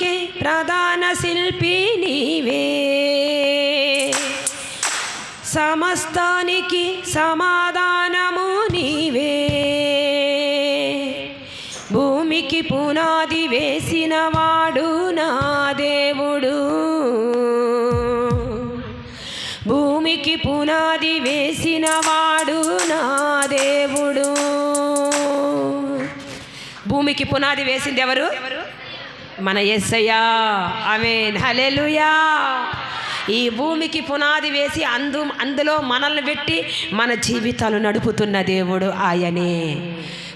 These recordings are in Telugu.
సృష్టికి ప్రధాన శిల్పి నీవే. సమస్తానికి సమాధానము నీవే. భూమికి పునాది వేసిన వాడు నా దేవుడు. భూమికి పునాది వేసిన వాడు నా దేవుడు. భూమికి పునాది వేసింది ఎవరు? మన ఎస్సయ్యా ఆమెన్. హలెలుయా ఈ భూమికి పునాది వేసి అందు అందులో మనల్ని పెట్టి మన జీవితాలు నడుపుతున్న దేవుడు ఆయనే.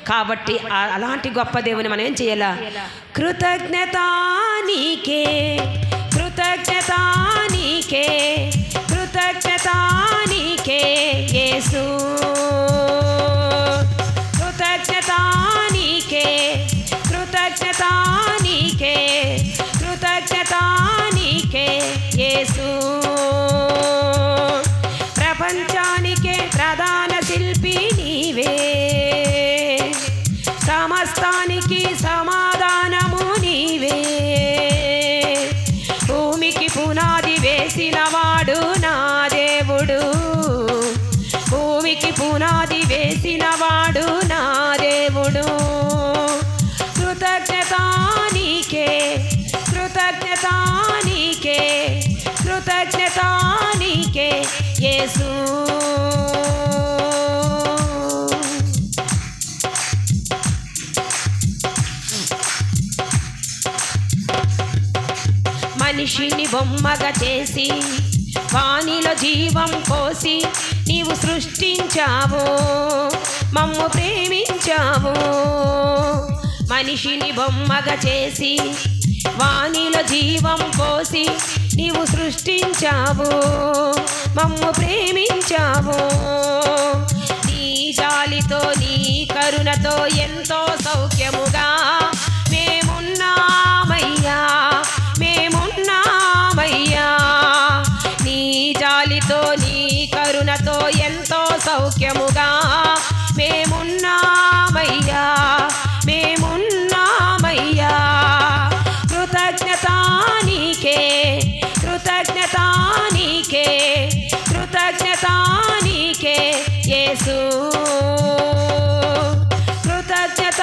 కాబట్టి అలాంటి గొప్ప దేవుని మనం ఏం చేయాల? కృతజ్ఞత నీకే. భూమికి పునాది వేసిన వాడు నా దేవుడు. కృతజ్ఞత నీకే కృతజ్ఞత నీకే కృతజ్ఞత నీకే యేసు. మనిషిని బొమ్మగా చేసి వాణిలో జీవం పోసి నీవు సృష్టించావు మమ్ము ప్రేమించావు. మనిషిని బొమ్మగా చేసి వాణిలో జీవం పోసి నీవు సృష్టించావు మమ్ము ప్రేమించావు. నీ జాలితో నీ కరుణతో ఎంతో సౌఖ్యముగా మేమున్నామయ్యా మేమున్నామయ్యా. నీ జాలితో నీ కరుణతో ఎంతో సౌఖ్యముగా మేమున్నామయ్యా మేమున్నామయ్యా. కృతజ్ఞత నీకే కృతజ్ఞత నీకే కృతజ్ఞత నీకే యేసు. కృతజ్ఞత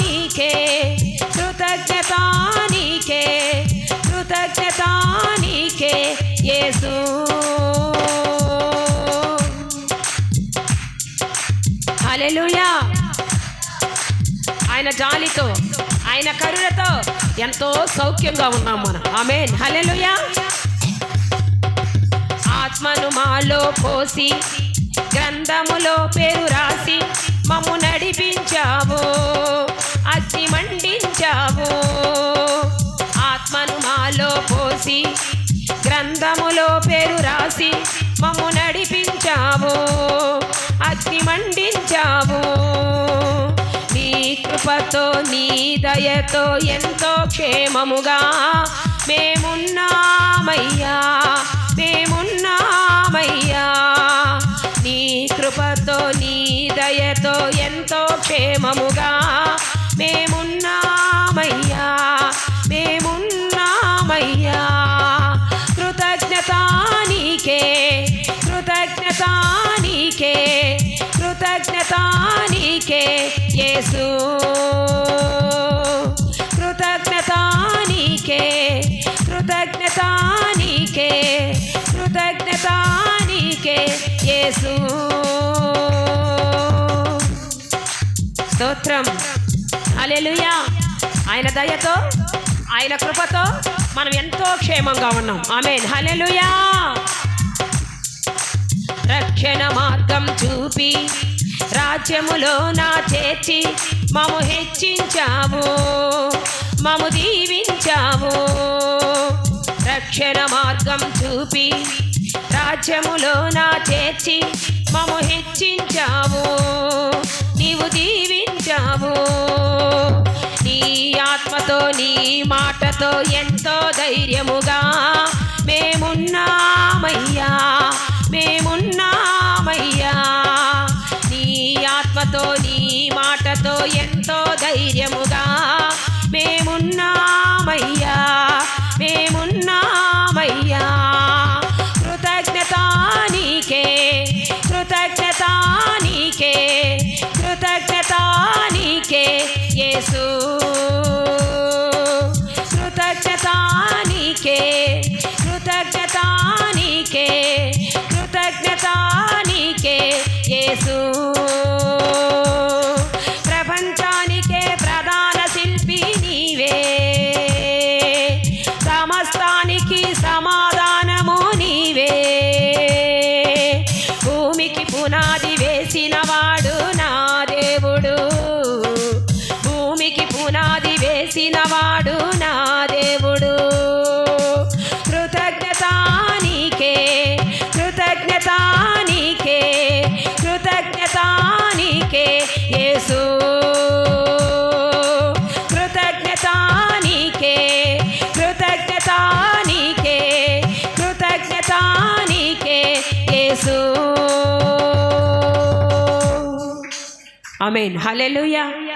నీకే కృతజ్ఞత నీకే కృతజ్ఞత నీకే యేసు. హలెలుయా ఆయన జాలితో ఆయన కరుణతో ఎంతో సౌఖ్యంగా ఉన్నాం మనం. ఆమె హలెలుయా ఆత్మను మాలో పోసి గ్రంథములో పేరు రాసి మమ్ము నడిపించావు అగ్ని మండించావు. ఆత్మను మాలో పోసి గ్రంథములో పేరు రాసి మమ్ము నడిపించావు. అగ్ని మండించావు. నీ కృపతో నీ దయతో ఎంతో క్షేమముగా మేమున్నామయ్యా మేమున్నామయ్యా. నీ కృపతో నీ దయతో ఎంతో క్షేమముగా మేము కృతజ్ఞత నీకే యేసు. కృతజ్ఞత నీకే కృతజ్ఞత నీకే కృతజ్ఞత నీకే యేసు. స్తోత్రం. అలెలుయా ఆయన దయతో ఆయన కృపతో మనం ఎంతో క్షేమంగా ఉన్నాం. ఆమె హలెలుయా రక్షణ మార్గం చూపి రాజ్యములో నా చేర్చి మము హెచ్చించావు మము దీవించావు రక్షణ మార్గం చూపి రాజ్యములో నా చేర్చి మము హెచ్చించావు నీవు దీవించావు నీ ఆత్మతో నీ మాటతో ఎంతో ధైర్యముగా మేమున్నామయ్య. యేసు. ప్రపంచానికే ప్రధాన శిల్పి నీవే. సమస్తానికి సమాధానము నీవే. భూమికి పునాది వేసినవా? యేసు. ఆమేన్. హల్లెలూయా.